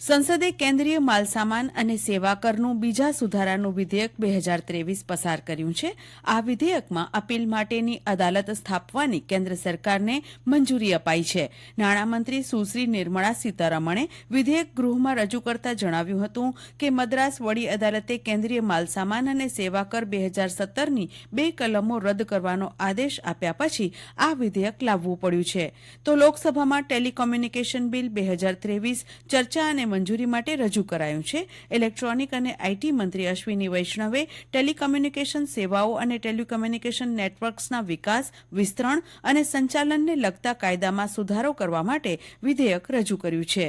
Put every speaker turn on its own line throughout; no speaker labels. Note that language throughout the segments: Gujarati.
સંસદે કેન્દ્રીય માલસામાન અને સેવા કરનું બીજા સુધારાનું વિધેયક બે હજાર ત્રેવીસ પસાર કર્યું છે. આ વિધેયકમાં અપીલ માટેની અદાલત સ્થાપવાની કેન્દ્ર સરકારને મંજૂરી અપાઈ છે. નાણામંત્રી સુશ્રી નિર્મળા સીતારમણે વિધેયક ગૃહમાં રજૂ કરતા જણાવ્યું હતું કે મદ્રાસ વડી અદાલતે કેન્દ્રીય માલસામાન અને સેવા કર બે હજાર સત્તરની બે કલમો રદ કરવાનો આદેશ આપ્યા પછી આ વિધેયક લાવવું પડ્યું છે. તો લોકસભામાં ટેલિકોમ્યુનિકેશન બિલ બે હજાર ત્રેવીસ ચર્ચા અને મંજૂરી માટે રજૂ કરાયું છે. ઇલેક્ટ્રોનિક અને આઈટી મંત્રી અશ્વિની વૈષ્ણવે ટેલિકોમ્યુનિકેશન સેવાઓ અને ટેલિકોમ્યુનિકેશન નેટવર્ક્સના વિકાસ, વિસ્તરણ અને સંચાલનને લગતા કાયદામાં સુધારો કરવા માટે વિધેયક રજૂ કર્યું છે.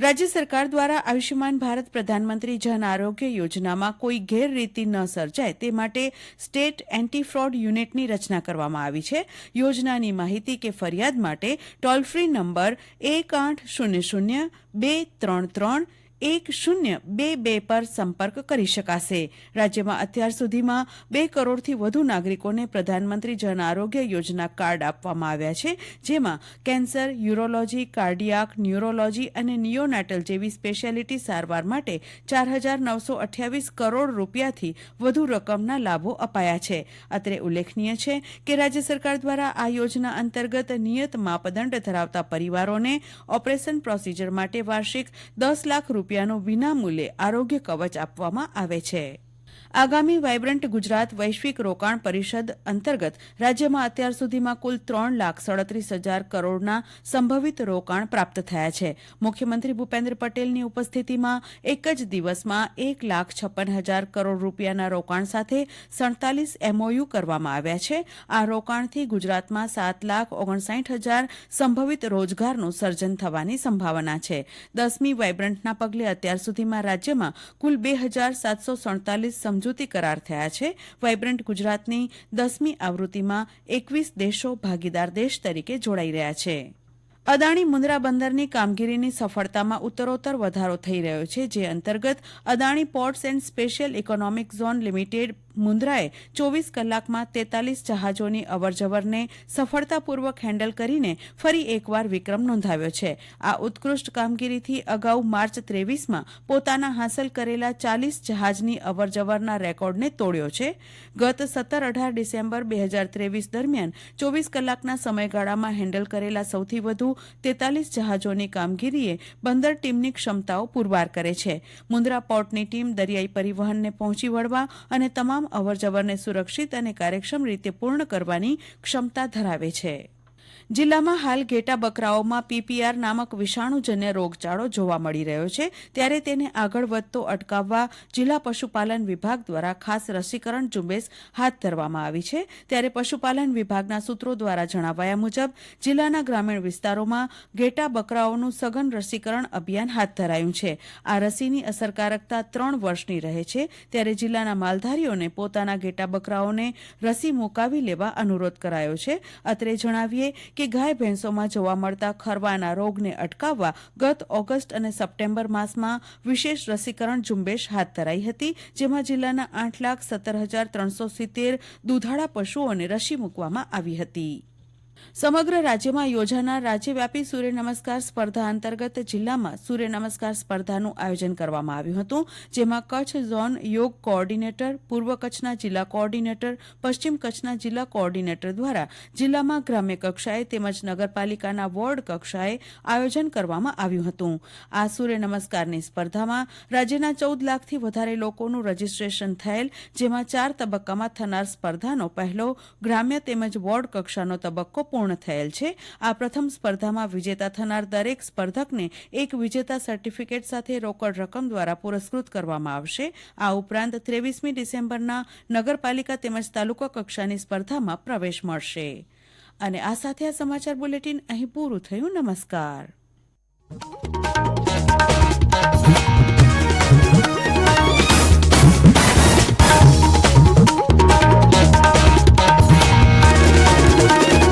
રાજ્ય સરકાર દ્વારા આયુષ્યમાન ભારત પ્રધાનમંત્રી જન આરોગ્ય યોજનામાં કોઈ ગેરરીતિ ન સર્જાય તે માટે સ્ટેટ એન્ટી ફ્રોડ યુનિટની રચના કરવામાં આવી છે. યોજનાની માહિતી કે ફરિયાદ માટે ટોલ ફ્રી નંબર એક આઠ શૂન્ય શૂન્ય બે ત્રણ ત્રણ એક શૂન્ય બે બે પર સંપર્ક કરી શકાશે. રાજ્યમાં અત્યાર સુધીમાં બે કરોડથી વધુ નાગરિકોને પ્રધાનમંત્રી જન આરોગ્ય યોજના કાર્ડ આપવામાં આવ્યા છે, જેમાં કેન્સર, યુરોલોજી, કાર્ડિયાક, ન્યુરોલોજી અને નિયોનાટલ જેવી સ્પેશિયાલિટી સારવાર માટે ચાર હજાર નવસો અઠ્યાવીસ કરોડ રૂપિયાથી વધુ રકમના લાભો અપાયા છે. અત્રે ઉલ્લેખનીય છે કે રાજ્ય સરકાર દ્વારા આ યોજના અંતર્ગત નિયત માપદંડ ધરાવતા પરિવારોને ઓપરેશન પ્રોસીજર માટે વાર્ષિક દસ લાખ રૂપિયા રૂપિયાનું વિનામૂલ્યે આરોગ્ય કવચ આપવામાં આવે છે. આગામી વાયબ્રન્ટ ગુજરાત વૈશ્વિક રોકાણ પરિષદ અંતર્ગત રાજ્યમાં અત્યાર સુધીમાં કુલ ત્રણ લાખ સડત્રીસ હજાર કરોડના સંભવિત રોકાણ પ્રાપ્ત થયા છે. મુખ્યમંત્રી ભૂપેન્દ્ર પટેલની ઉપસ્થિતિમાં એક જ દિવસમાં એક લાખ છપ્પન હજાર કરોડ રૂપિયાના રોકાણ સાથે સડતાલીસ એમઓયુ કરવામાં આવ્યા છે. આ રોકાણથી ગુજરાતમાં સાત લાખ ઓગણસાઠ હજાર સંભવિત રોજગારનું સર્જન થવાની સંભાવના છે. દસમી વાયબ્રન્ટના પગલે અત્યાર સુધીમાં રાજ્યમાં કુલ બે હજાર સાતસો સડતાલીસ સમજૂતી કરાર થયા છે. વાયબ્રન્ટ ગુજરાતની દસમી આવૃત્તિમાં એકવીસ દેશો ભાગીદાર દેશ તરીકે જોડાઈ રહ્યા છે. અદાણી મુન્દ્રા બંદરની કામગીરીની સફળતામાં ઉત્તરોત્તર વધારો થઈ રહ્યો છે, જે અંતર્ગત Adani ports and special economic zone limited મુન્દ્રાએ ચોવીસ કલાકમાં તેતાલીસ જહાજોની અવરજવરને સફળતાપૂર્વક હેન્ડલ કરીને ફરી એકવાર વિક્રમ નોંધાવ્યો છે. આ ઉત્કૃષ્ટ કામગીરીથી અગાઉ માર્ચ ત્રેવીસમાં પોતાના હાંસલ કરેલા ચાલીસ જહાજની અવરજવરના રેકોર્ડને તોડ્યો છે. ગત સત્તર અઢાર ડિસેમ્બર બે હજાર ત્રેવીસ દરમિયાન ચોવીસ કલાકના સમયગાળામાં હેન્ડલ કરેલા સૌથી વધુ તેતાલીસ જહાજોની કામગીરીએ બંદર ટીમની ક્ષમતાઓ પુરવાર કરે છે. મુન્દ્રા પોર્ટની ટીમ દરિયાઈ પરિવહનને પહોંચી વળવા અને તમામ અવરજવરને સુરક્ષિત અને કાર્યક્ષમ રીતે પૂર્ણ કરવાની ક્ષમતા ધરાવે છે. જિલ્લામાં હાલ ઘેટા બકરાઓમાં પીપીઆર નામક વિષાણુજન્ય રોગચાળો જોવા મળી રહ્યો છે. ત્યારે તેને આગળ વધતો અટકાવવા જિલ્લા પશુપાલન વિભાગ દ્વારા ખાસ રસીકરણ ઝુંબેશ હાથ ધરવામાં આવી છે. ત્યારે પશુપાલન વિભાગના સૂત્રો દ્વારા જણાવાયા મુજબ, જિલ્લાના ગ્રામીણ વિસ્તારોમાં ઘેટા બકરાઓનું સઘન રસીકરણ અભિયાન હાથ ધરાયું છે. આ રસીની અસરકારકતા ત્રણ વર્ષની રહે છે. ત્યારે જિલ્લાના માલધારીઓને પોતાના ઘેટા બકરાઓને રસી મુકાવી લેવા અનુરોધ કરાયો છે. અત્રે જણાવીએ કે ગાય ભેંસોમાં જોવા મળતા ખરવાના રોગને અટકાવવા ગત ઓગસ્ટ અને સપ્ટેમ્બર માસમાં વિશેષ રસીકરણ ઝુંબેશ હાથ ધરાઈ હતી, જેમાં જિલ્લાના આઠ લાખ સત્તર હજાર ત્રણસો સિત્તેર દુધાળા પશુઓને રસી મૂકવામાં આવી હતી. સમગ્ર રાજ્યમાં યોજાનાર રાજ્યવ્યાપી સૂર્ય નમસ્કાર સ્પર્ધા અંતર્ગત જિલ્લામાં સૂર્ય નમસ્કાર સ્પર્ધાનું આયોજન કરવામાં આવ્યું હતું, જેમાં કચ્છ ઝોન યોગ કોઓર્ડિનેટર, પૂર્વ કચ્છના જિલ્લા કોઓર્ડિનેટર, પશ્ચિમ કચ્છના જિલ્લા કોઓર્ડિનેટર દ્વારા જિલ્લામાં ગ્રામ્ય કક્ષાએ તેમજ નગરપાલિકાના વોર્ડ કક્ષાએ આયોજન કરવામાં આવ્યું હતું. આ સૂર્ય નમસ્કારની સ્પર્ધામાં રાજ્યના ચૌદ લાખથી વધારે લોકોનું રજીસ્ટ્રેશન થયેલ, જેમાં ચાર તબક્કામાં થનાર સ્પર્ધાનો પહેલો, ગ્રામ્ય તેમજ વોર્ડ કક્ષાનો તબક્કો પૂર્ણ થયેલ છે. આ પ્રથમ સ્પર્ધામાં વિજેતા થનાર દરેક સ્પર્ધકને એક વિજેતા સર્ટિફિકેટ સાથે રોકડ રકમ દ્વારા પુરસ્કૃત કરવામાં આવશે. આ ઉપરાંત ત્રેવીસમી ડિસેમ્બરના નગરપાલિકા તેમજ તાલુકા કક્ષાની સ્પર્ધામાં પ્રવેશ મળશે. અને આ સાથે આ સમાચાર બુલેટિન અહીં પૂરું થયું. નમસ્કાર.